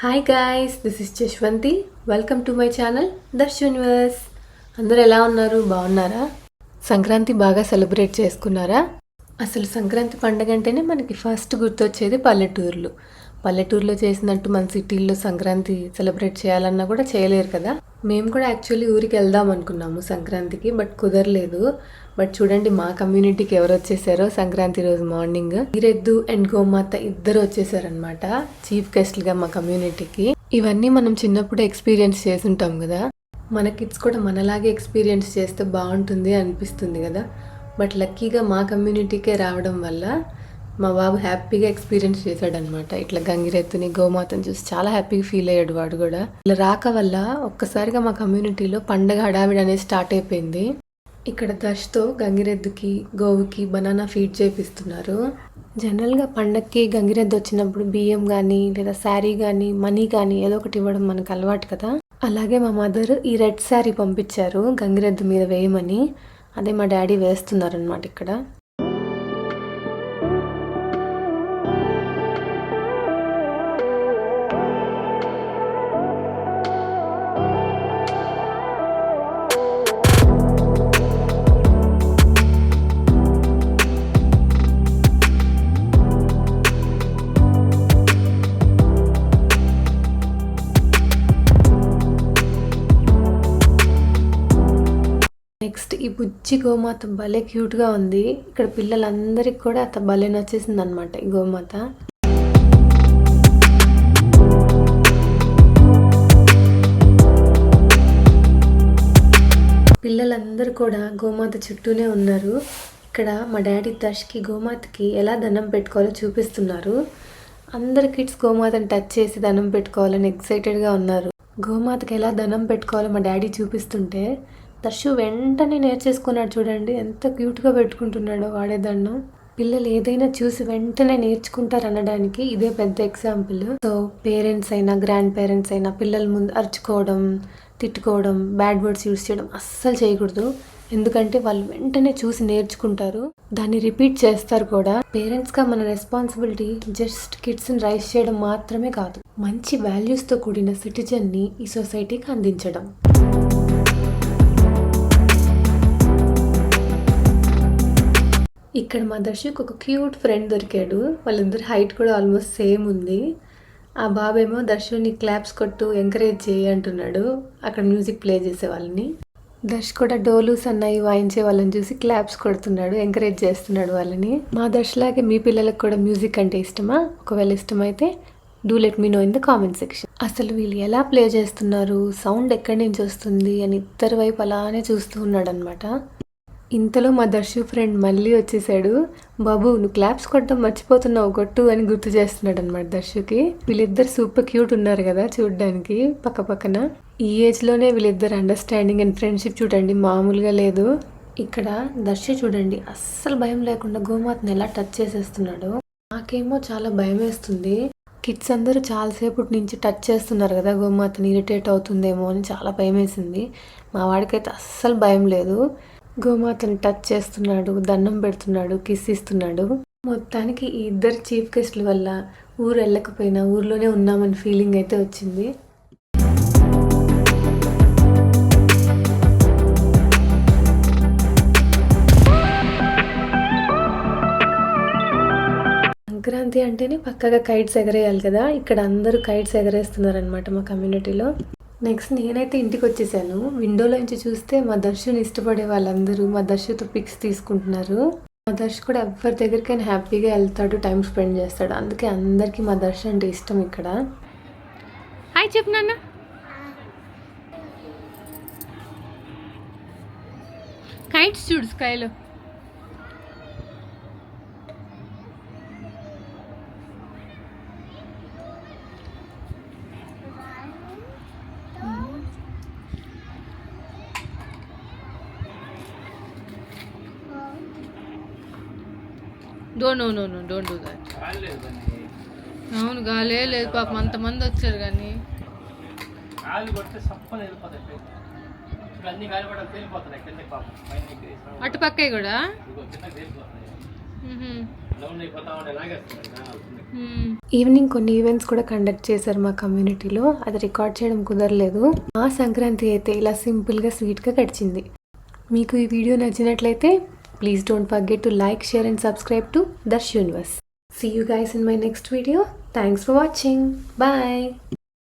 Hi guys this is Jashwanthi welcome to my channel Darsh universe అందరు ఎలా ఉన్నారు? బాగున్నారా? సంక్రాంతి బాగా సెలబ్రేట్ చేసుకున్నారా? అసలు సంక్రాంతి పండగ అంటేనే మనకి ఫస్ట్ గుర్తొచ్చేది పల్లెటూర్లు. పల్లెటూరులో చేసినట్టు మన సిటీల్లో సంక్రాంతి సెలబ్రేట్ చేయాలన్నా కూడా చేయలేరు కదా. మేము కూడా యాక్చువల్లీ ఊరికి వెళ్దాం అనుకున్నాము సంక్రాంతికి బట్ కుదరలేదు. బట్ చూడండి మా కమ్యూనిటీకి ఎవరు వచ్చేసారో సంక్రాంతి రోజు మార్నింగ్ ఈరెద్దు అండ్ గోమాత ఇద్దరు వచ్చేసారనమాట చీఫ్ గెస్ట్లుగా మా కమ్యూనిటీకి ఇవన్నీ మనం చిన్నప్పుడు ఎక్స్పీరియన్స్ చేసుంటాం కదా. మన కిడ్స్ కూడా మనలాగే ఎక్స్పీరియన్స్ చేస్తే బాగుంటుంది అనిపిస్తుంది కదా. బట్ లక్కీగా మా కమ్యూనిటీకే రావడం వల్ల మా బాబు హ్యాపీగా ఎక్స్పీరియన్స్ చేశాడనమాట. ఇట్లా గంగిరెత్తుని గోమాతని చూసి చాలా హ్యాపీగా ఫీల్ అయ్యాడు వాడు కూడా. ఇలా రాక వల్ల ఒక్కసారిగా మా కమ్యూనిటీలో పండగ హడావిడి అనేది స్టార్ట్ అయిపోయింది. ఇక్కడ దర్శ్తో గంగిరెద్దుకి గోవుకి బనానా ఫీడ్ చేపిస్తున్నారు. జనరల్గా పండక్కి గంగిరెద్దు వచ్చినప్పుడు బియ్యం కానీ లేదా శారీ కానీ మనీ కానీ ఏదో ఒకటి ఇవ్వడం మనకు అలవాటు కదా. అలాగే మా మదర్ ఈ రెడ్ శారీ పంపించారు గంగిరెద్దు మీద వేయమని. అదే మా డాడీ వేస్తున్నారనమాట ఇక్కడ. నెక్స్ట్ ఈ బుజ్జి గోమాత భలే క్యూట్గా ఉంది. ఇక్కడ పిల్లలందరికీ కూడా అత భలే నచ్చేసింది అనమాట ఈ గోమాత. పిల్లలందరూ కూడా గోమాత చుట్టూనే ఉన్నారు. ఇక్కడ మా డాడీ దర్శ్కి గోమాతకి ఎలా దండం పెట్టుకోవాలో చూపిస్తున్నారు. అందరు కిడ్స్ గోమాతని టచ్ చేసి దండం పెట్టుకోవాలని ఎక్సైటెడ్గా ఉన్నారు. గోమాతకి ఎలా దండం పెట్టుకోవాలో మా డాడీ చూపిస్తుంటే దర్శు వెంటనే నేర్చేసుకున్నాడు చూడండి. ఎంత క్యూట్గా పెట్టుకుంటున్నాడో వాడే పిల్లలు ఏదైనా చూసి వెంటనే నేర్చుకుంటారు అనడానికి ఇదే పెద్ద ఎగ్జాంపుల్. సో పేరెంట్స్ అయినా గ్రాండ్ పేరెంట్స్ అయినా పిల్లల ముందు అరుచుకోవడం తిట్టుకోవడం బ్యాడ్ వర్డ్స్ యూస్ చేయడం అస్సలు చేయకూడదు. ఎందుకంటే వాళ్ళు వెంటనే చూసి నేర్చుకుంటారు. దాన్ని రిపీట్ చేస్తారు కూడా. పేరెంట్స్గా మన రెస్పాన్సిబిలిటీ జస్ట్ కిడ్స్ని రైస్ చేయడం మాత్రమే కాదు మంచి వాల్యూస్తో కూడిన సిటిజన్ని ఈ సొసైటీకి అందించడం. ఇక్కడ మా దర్శకు ఒక క్యూట్ ఫ్రెండ్ దొరికాడు. వాళ్ళిద్దరు హైట్ కూడా ఆల్మోస్ట్ సేమ్ ఉంది. ఆ బాబేమో దర్శుని క్లాప్స్ కొట్టు ఎంకరేజ్ చేయి అంటున్నాడు. అక్కడ మ్యూజిక్ ప్లే చేసే వాళ్ళని. దర్శ్ కూడా డోలు సన్నాయి వాయించే వాళ్ళని చూసి క్లాప్స్ కొడుతున్నాడు ఎంకరేజ్ చేస్తున్నాడు వాళ్ళని. మా దర్శలాగే మీ పిల్లలకు కూడా మ్యూజిక్ అంటే ఇష్టమా? ఒకవేళ ఇష్టమైతే do let me know in the comment section. అసలు వీళ్ళు ఎలా ప్లే చేస్తున్నారు? సౌండ్ ఎక్కడి నుంచి వస్తుంది? అని ఇద్దరు వైపు అలానే చూస్తూ ఉన్నాడు అనమాట ఇంతలో మా దర్శు ఫ్రెండ్ మళ్ళీ వచ్చేసాడు. బాబు నువ్వు క్లాప్స్ కొట్టడం మర్చిపోతున్నావు కొట్టు అని గుర్తు చేస్తున్నాడు అనమాట దర్శుకి. వీళ్ళిద్దరు సూపర్ క్యూట్ ఉన్నారు కదా చూడడానికి పక్క పక్కన. ఈ ఏజ్లోనే వీళ్ళిద్దరు అండర్స్టాండింగ్ అండ్ ఫ్రెండ్షిప్ చూడండి మామూలుగా లేదు. ఇక్కడ దర్శి చూడండి అస్సలు భయం లేకుండా గోమాతను ఎలా టచ్ చేసేస్తున్నాడు. నాకేమో చాలా భయం వేస్తుంది. కిడ్స్ అందరూ చాలాసేపటి నుంచి టచ్ చేస్తున్నారు కదా గోమాతని ఇరిటేట్ అవుతుందేమో అని చాలా భయం వేసింది. మా వాడికైతే అస్సలు భయం లేదు. గోమాతని టచ్ చేస్తున్నాడు దండం పెడుతున్నాడు కిస్ ఇస్తున్నాడు. మొత్తానికి ఈ ఇద్దరు చీఫ్ గెస్ట్ల వల్ల ఊరు వెళ్ళకపోయినా ఊర్లోనే ఉన్నామని ఫీలింగ్ అయితే వచ్చింది. సంక్రాంతి అంటేనే పక్కగా కైట్స్ ఎగరేయాలి కదా. ఇక్కడ అందరూ కైట్స్ ఎగరేస్తున్నారనమాట మా కమ్యూనిటీలో. నెక్స్ట్ నేనైతే ఇంటికి వచ్చేసాను విండోలో నుంచి చూస్తే మా దర్శుని ఇష్టపడే వాళ్ళందరూ మా దర్శుతో పిక్స్ తీసుకుంటున్నారు. మా దర్శ కూడా ఎవరి దగ్గరికైనా హ్యాపీగా వెళ్తాడు టైం స్పెండ్ చేస్తాడు. అందుకే అందరికీ మా దర్శ అంటే ఇష్టం ఇక్కడ. హాయ్ చెప్పు నాన్న. కైట్స్ చూడు స్కైలో don't no no no don't do that అవును గాలే లేదు పాపం అంతమంది వచ్చారు కానీ. అటు పక్కే కూడా. ఈవినింగ్ కొన్ని ఈవెంట్స్ కూడా కండక్ట్ చేశారు మా కమ్యూనిటీలో అది రికార్డ్ చేయడం కుదరలేదు. ఆ సంక్రాంతి అయితే ఇలా సింపుల్గా స్వీట్గా గడిచింది. మీకు ఈ వీడియో నచ్చినట్లయితే Please don't forget to like, share and subscribe to Darsh Universe. See you guys in my next video. Thanks for watching. Bye.